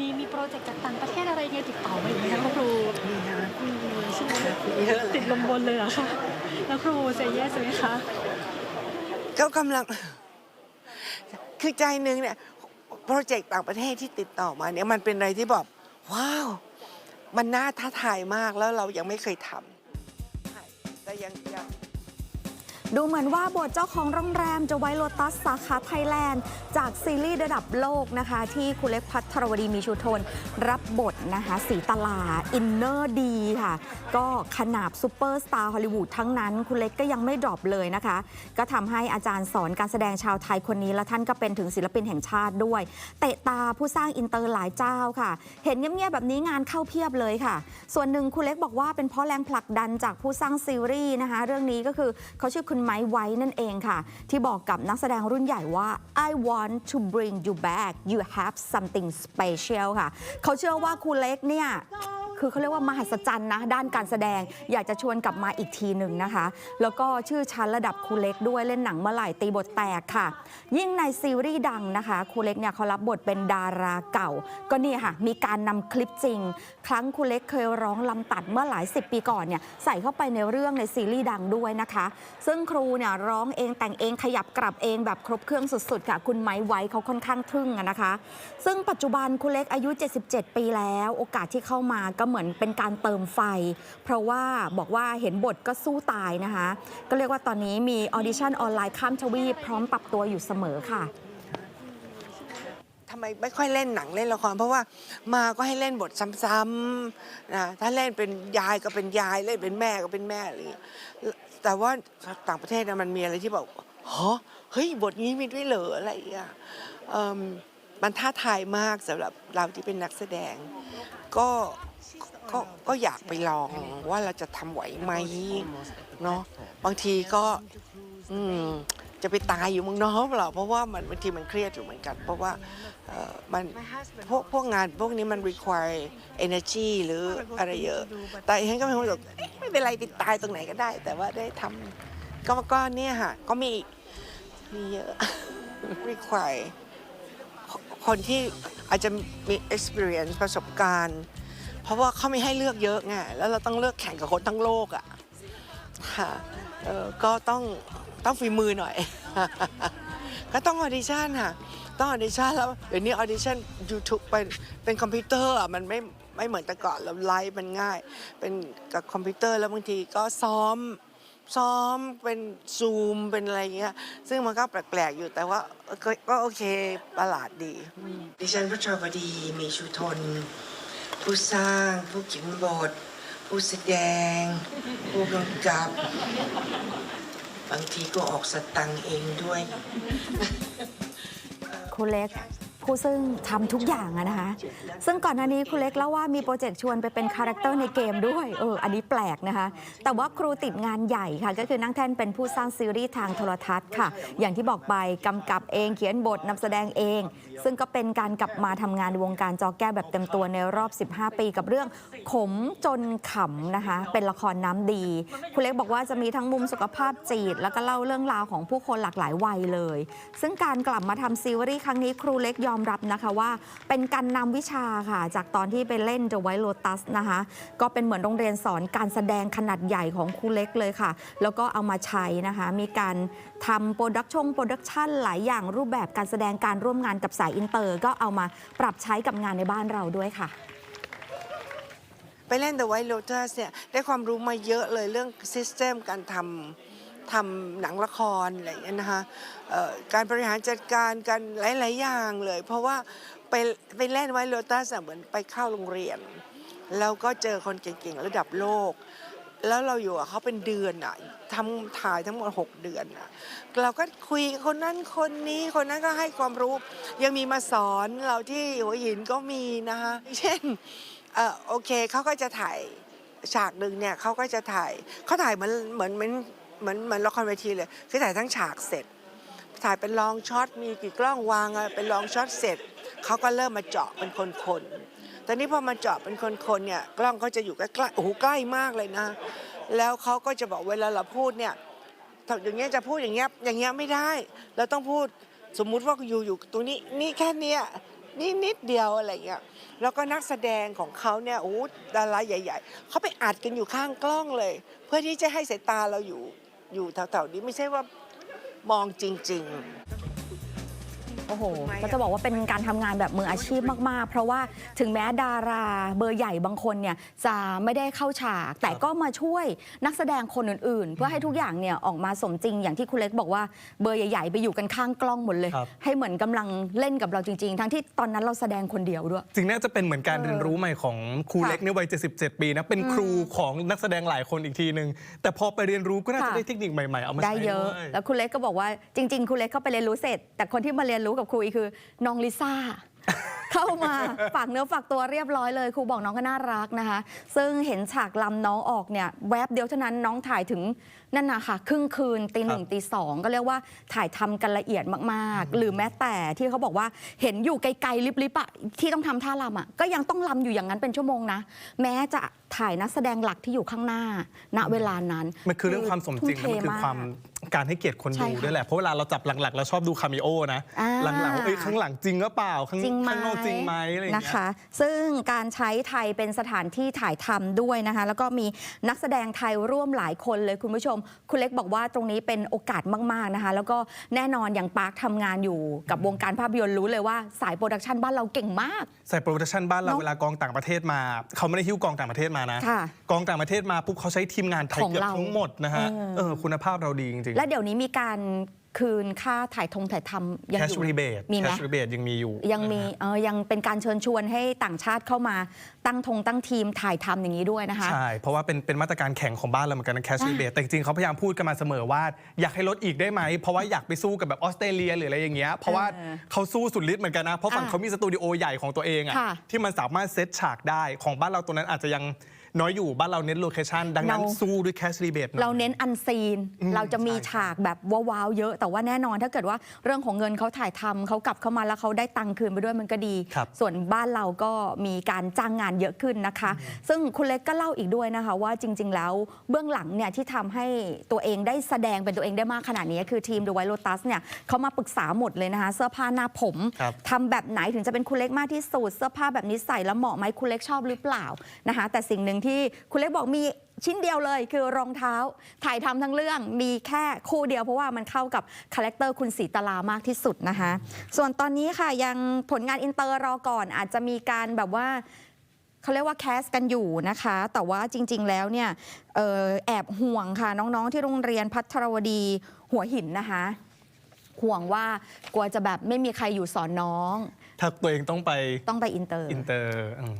มีมีโปรเจกต์จากต่างประเทศอะไรไงติดต่อมาอีกไหมคะครูนี่ฮะมีใช่ไหมเยอะเลติยดลมบนเลยเหรอคะแล้วครูเซเยสไหมคะก็กำลัง คือใจหนึ่งเนี่ยโปรเจกต์ต่างประเทศที่ติดต่อมาเนี่ยมันเป็นอะไรที่แบบว้าว มันน่าท้าทายมากแล้วเรายังไม่เคยทำแต่ยังยัง ดูเหมือนว่าบทเจ้าของโรงแรมจะไว้โลตัสสาขาไทยแลนด์ จากซีรีส์ระดับโลกนะคะ ที่คุณเล็กพัทรวดีมีชูทน รับบทนะคะสีตลา อินเนอร์ดีค่ะ ก็ขนาบซูเปอร์สตาร์ฮอลลีวูดทั้งนั้น คุณเล็กก็ยังไม่ดรอปเลยนะคะ ก็ทำให้อาจารย์สอนการแสดงชาวไทยคนนี้ และท่านก็เป็นถึงศิลปินแห่งชาติด้วย เตะตาผู้สร้างอินเตอร์หลายเจ้าค่ะ เห็นเงียบๆแบบนี้งานเข้าเพียบเลยค่ะ ส่วนหนึ่งคุณเล็กบอกว่าเป็นเพราะแรงผลักดันจากผู้สร้างซีรีส์นะคะ เรื่องนี้ก็คือเขาชื่อคุณไม้ไว้นั่นเองค่ะ ที่บอกกับนักแสดงรุ่นใหญ่ว่า I want to bring you back you have something special ค่ะ เขาเชื่อว่าคุณเล็กเนี่ย คือเขาเรียกว่ามหัศจรรย์นะด้านการแสดงอยากจะชวนกลับมาอีกทีหนึ่งนะคะ แล้วก็ชื่อชั้นระดับครูเล็กด้วยเล่นหนังเมื่อไหร่ตีบทแตกค่ะ ยิ่งในซีรีส์ดังนะคะครูเล็กเนี่ยเขารับบทเป็นดาราเก่า ก็นี่ค่ะ มีการนำคลิปจริง ครั้งครูเล็กเคยร้องลำตัดเมื่อหลายสิบปีก่อนเนี่ยใส่เข้าไปในเรื่องในซีรีส์ดังด้วยนะคะ ซึ่งครูเนี่ยร้องเองแต่งเองขยับกลับเองแบบครบเครื่องสุดๆค่ะ คุณไม้ไว้เขาค่อนข้างทึ่งนะคะ ซึ่งปัจจุบันครูเล็กอายุ 77 ปีแล้ว โอกาสที่เข้ามาก็เหมือนเป็นการเติมไฟ เพราะว่าบอกว่าเห็นบทก็สู้ตายนะคะ ก็เรียกว่าตอนนี้มีออดิชั่นออนไลน์ข้ามทวีปพร้อมปรับตัวอยู่เสมอค่ะทำไมไม่ค่อยเล่นหนังเล่นละคร เพราะว่ามาก็ให้เล่นบทซ้ำๆนะถ้าเล่นเป็นยายก็เป็นยายเล่นเป็นแม่ก็เป็นแม่อะไรอย่างเงี้ยแต่ว่าต่างประเทศนะมันมีอะไรที่แบบฮะเฮ้ยบทนี้มีด้วยเหรออะไรอย่างเงี้ยมันท้าทายมากสำหรับเราที่เป็นนักแสดง ก็ ก็ก็อยากไปลองว่าเราจะทำไหวไหมเนาะบางทีก็ อืมจะไปตายอยู่เมืองนอกเปล่าเพราะว่ามันบางทีมันเครียดอยู่เหมือนกัน เพราะว่ามันพวกพวกงานพวกนี้มัน require energy หรืออะไรเยอะ แต่ฉันก็มีความรู้สึกไม่เป็นไรไปตายตรงไหนก็ได้ แต่ว่าได้ทำก็ก็เนี่ยค่ะก็มีมีเยอะ require คนที่อาจจะมี experience ประสบการณ์ เพราะว่าเขาไม่ให้เลือกเยอะไงแล้วเราต้องเลือกแข่งกับคนทั้งโลกอะค่ะก็ต้องต้องฝีมือหน่อย ก็ต้องออดิชั่นค่ะต้องออดิชั่นแล้วเดี๋ยวนี้ออดิชั่น YouTube เป็นเป็นคอมพิวเตอร์อะมันไม่ไม่เหมือนแต่ก่อนเราไลฟ์มันง่าย เป็นกับคอมพิวเตอร์แล้วบางทีก็ซ้อมซ้อมเป็นซูมเป็นอะไรเงี้ย ซึ่งมันก็แปลกๆอยู่แต่ว่าก็ก็โอเคประหลาดดี ดิฉันพัชรวดีมีชูทน ผู้สร้างผู้เขียนบท ผู้แสดง ผู้กำกับบางทีก็ออกสตังค์เองด้วย คุณเล็ก ผู้ซึ่งทำทุกอย่างอะนะคะ ซึ่งก่อนหน้านี้ครูเล็กเล่าว่ามีโปรเจกต์ชวนไปเป็นคาแรคเตอร์ในเกมด้วยเอออันนี้แปลกนะคะ แต่ว่าครูติดงานใหญ่ค่ะ ก็คือนั่งแท่นเป็นผู้สร้างซีรีส์ทางโทรทัศน์ค่ะ อย่างที่บอกไปกำกับเองเขียนบทนำแสดงเอง ซึ่งก็เป็นการกลับมาทำงานในวงการจอแก้วแบบเต็มตัวในรอบ 15 ปีกับเรื่องขมจนขำนะคะ เป็นละครน้ำดีครูเล็กบอกว่าจะมีทั้งมุมสุขภาพจิตแล้วก็เล่าเรื่องราวของผู้คนหลากหลายวัยเลย ซึ่งการกลับมาทำซีรีส์ครั้งนี้ครูเล็กยอมอมรับนะคะว่า เป็นการนำวิชาค่ะ จากตอนที่ไปเล่น The White Lotus นะคะ ก็เป็นเหมือนโรงเรียนสอนการแสดงขนาดใหญ่ของครูเล็กเลยค่ะ แล้วก็เอามาใช้นะคะ มีการทำโปรดักชงโปรดักชันหลายอย่างรูปแบบการแสดงการร่วมงานกับสายอินเตอร์ ก็เอามาปรับใช้กับงานในบ้านเราด้วยค่ะไปเล่น The White Lotus เนี่ยได้ความรู้มาเยอะเลยเรื่อง System การทำ ทำหนังละครอะไรอย่างเงี้ยนะคะการบริหารจัดการกันหลาย ๆ อย่างเลย เพราะว่าไปไปเล่น White Lotus อะเหมือนไปเข้าโรงเรียน แล้วก็เจอคนเก่ง ๆ ระดับโลก แล้วเราอยู่กับเขาเป็นเดือนอะทำถ่ายทั้งหมด 6 เดือนอะเราก็คุยคนนั้นคนนี้คนนั้นก็ให้ความรู้ ยังมีมาสอนเราที่หัวหินก็มีนะคะเช่นเออโอเคเขาก็จะถ่ายฉากหนึ่งเนี่ยเขาก็จะถ่ายเขาถ่ายเหมือนเหมือนเหมือน เหมือนเหมือนละครเวทีเลย คือถ่ายทั้งฉากเสร็จ ถ่ายเป็นลองช็อตมีกี่กล้องวางอะเป็นลองช็อตเสร็จเขาก็เริ่มมาเจาะเป็นคนๆต่นี้พอมาเจาะเป็นคนๆเนี่ยกล้องก็จะอยู่ใกล้ๆโอ้โหใกล้มากเลยนะ แล้วเขาก็จะบอกเวลาเราพูดเนี่ยอย่างเงี้ยจะพูดอย่างเงี้ยอย่างเงี้ยไม่ได้ เราต้องพูดสมมุติว่าอยู่อยู่ตรงนี้นี่แค่เนี้ยนี่นิดเดียวอะไรเงี้ยแล้วก็นักแสดงของเขาเนี่ยโอ้ดาราใหญ่ ๆเขาไปอัดกันอยู่ข้างกล้องเลย เพื่อที่จะให้สายตาเราอยู่ อยู่แถวๆนี้ไม่ใช่ว่ามองจริง ๆ โอ้โหทำไมอะก็จะบอกว่าเป็นการทำงานแบบมืออาชีพมาก ๆ เพราะว่าถึงแม้ดาราเบอร์ใหญ่บางคนเนี่ยจะไม่ได้เข้าฉาก แต่ก็มาช่วยนักแสดงคนอื่น ๆ เพื่อให้ทุกอย่างเนี่ยออกมาสมจริง อย่างที่คุณเล็กบอกว่าเบอร์ใหญ่ ๆ ไปอยู่กันข้างกล้องหมดเลย ครับให้เหมือนกำลังเล่นกับเราจริง ๆ ทั้งที่ตอนนั้นเราแสดงคนเดียวด้วยจริงน่าจะเป็นเหมือนการเออเรียนรู้ใหม่ของครูค่ะเล็กในวัย 77 ปีนะ เป็นครูของนักแสดงหลายคนอีกทีหนึ่งแต่พอไปเรียนรู้ก็น่าจะค่ะ ได้เทคนิคใหม่ๆ เอามาได้ใช้เยอะ ด้วย แล้วคุณเล็กก็บอกว่าจริง ๆ คุณเล็กเข้าไปเรียนรู้เสร็จ แต่คนที่มาเรียนรู้กับครูอีกคือน้องลิซ่า เข้ามา ฝากเนื้อฝากตัวเรียบร้อยเลยครูบอกน้องก็น่ารักนะคะ ซึ่งเห็นฉากลำน้องออกเนี่ยแวบเดียวเท่านั้นน้องถ่ายถึงนั่นนะคะครึ่งคืนตีหนึ่งตีสองก็เรียกว่าถ่ายทำกันละเอียดมากๆ หรือแม้แต่ที่เขาบอกว่าเห็นอยู่ไกลๆลิบๆอะที่ต้องทำท่าลำอะก็ยังต้องลำอยู่อย่างนั้นเป็นชั่วโมงนะ แม้จะถ่ายนักแสดงหลักที่อยู่ข้างหน้าณเวลานั้น มันคือเรื่องความสมจริงทุ่แล้วมันคือเทความการให้เกียรติคนใช่ดูค่ะด้วยแหละ เพราะเวลาเราจับหลักๆ เราชอบดูคาเมโอนะ อ่า หลังๆเอ้ยข้างหลังจริงหรือเปล่า ข้างจริงไหมข้างนอกจริงไหมอะไรอย่างนะเงี้ยคะ ซึ่งการใช้ไทยเป็นสถานที่ถ่ายทำด้วยนะคะ แล้วก็มีนักแสดงไทยร่วมหลายคนเลยคุณผู้ชม คุณเล็กบอกว่าตรงนี้เป็นโอกาสมาก ๆนะคะ แล้วก็แน่นอนอย่างปาร์คทำงานอยู่กับวงการภาพยนตร์รู้เลยว่าสายโปรดักชันบ้านเราเก่งมาก ใส่โปรดักชันบ้านเราเนอะเวลากองต่างประเทศมา เขาไม่ได้หิ้วกองต่างประเทศมานะ ค่ะกองต่างประเทศมาปุ๊บเขาใช้ทีมงานไทยของเกือบเราทั้งหมดนะฮะเออ เออคุณภาพเราดีจริงๆ และเดี๋ยวนี้มีการคืนค่าถ่ายทงถ่ายทำยังอ cash ยู่ rebate มีไหม cash rebate ยังมีอยู่ยังมีเออยังเป็นการเชิญชวนให้ต่างชาติเข้ามาตั้งธงตั้งทีมถ่ายทำอย่างนี้ด้วยนะคะ ใช่ เพราะว่าเป็นเป็นมาตรการแข่งของบ้านเราเหมือนกันนะ cash อะ rebate แต่จริงๆเขาพยายามพูดกันมาเสมอว่า อยากให้ลดอีกได้ไหม เพราะว่าอยากไปสู้กับแบบออสเตรเลียหรืออะไรอย่างเงี้ยเพราะว่าเออเขาสู้สุดฤทธิ์เหมือนกันนะ เพราะฝั่งอะเขามีสตูดิโอใหญ่ของตัวเองอะค่ะ ที่มันสามารถเซตฉากได้ของบ้านเราตัวนั้นอาจจะยัง น้อยอยู่บ้านเราเน้นโลเคชันดังนั้นเรา สู้ด้วย cash rebate หน่อยเราเน้นอันซีน อืมเราจะมีใช่ ฉากแบบว้าวๆเยอะ แต่ว่าแน่นอนถ้าเกิดว่าเรื่องของเงินเขาถ่ายทำเขากลับเข้ามาแล้วเขาได้ตังค์คืนไปด้วยมันก็ดี ครับ ส่วนบ้านเราก็มีการจ้างงานเยอะขึ้นนะคะ ซึ่งคุณเล็กก็เล่าอีกด้วยนะคะ ว่าจริง ๆ แล้วเบื้องหลังเนี่ยที่ทำให้ตัวเองได้แสดงเป็นตัวเองได้มากขนาดนี้ คือทีม The White Lotus เนี่ยเขามาปรึกษาหมดเลยนะคะ เสื้อผ้าหน้าผมครับ ทำแบบไหนถึงจะเป็นคุณเล็กมากที่สุดเสื้อผ้าแบบนี้ใส่แล้วเหมาะไหมคุณเล็กชอบหรือเปล่านะคะ แต่สิ่งหนึ่งที่คุณเล็กบอกมีชิ้นเดียวเลยคือรองเท้า ถ่ายทำทั้งเรื่องมีแค่คู่เดียวเพราะว่ามันเข้ากับคาแรคเตอร์คุณสีตลามากที่สุดนะคะ ส่วนตอนนี้ค่ะยังผลงานอินเตอร์รอก่อนอาจจะมีการแบบว่า เขาเรียกว่าแคสกันอยู่นะคะ แต่ว่าจริง ๆ แล้วเนี่ยเอ่อแอบห่วงค่ะ น้องๆที่โรงเรียนพัทรวดีหัวหินนะคะ ห่วงว่ากลัวจะแบบไม่มีใครอยู่สอนน้อง ถ้าตัวเองต้องไปต้องไปอินเตอร์ อินเตอร์อืม